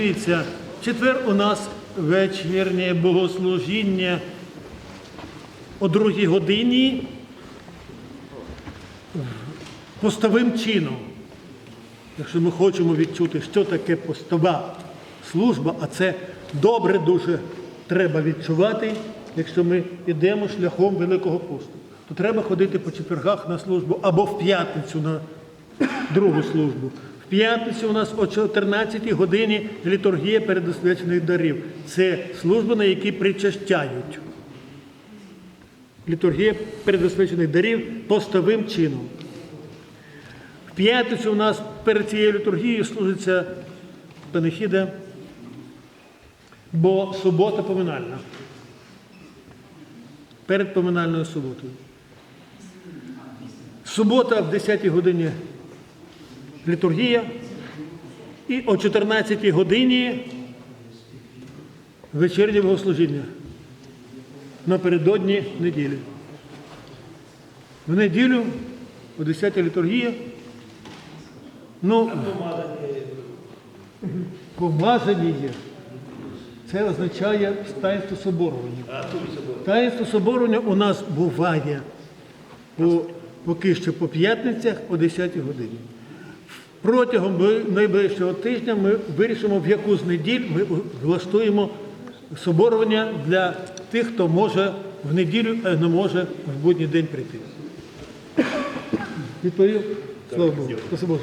Дивіться, четвер у нас вечірнє богослужіння о другій годині постовим чином. Якщо ми хочемо відчути, що таке постова служба, а це добре дуже треба відчувати, якщо ми йдемо шляхом Великого посту, то треба ходити по четвергах на службу або в п'ятницю на другу службу. П'ятницю у нас о 14 годині літургія передосвячених дарів. Це служба, на якій причащають. Літургія передосвячених дарів постовим чином. В п'ятницю у нас перед цією літургією служиться панихіда, бо субота поминальна. Перед поминальною суботою. Субота в 10 годині літургія і о 14 годині вечірнє богослужіння напередодні неділі. В неділю о 10 літургія. Ну, помазані є. Це означає таїнство соборування. Таїнство соборування у нас буває по, поки що по п'ятницях о 10 годині. Протягом найближчого тижня ми вирішимо, в яку з неділь ми влаштуємо соборування для тих, хто може в неділю, а не може в будній день прийти. Відповів? Слава Богу.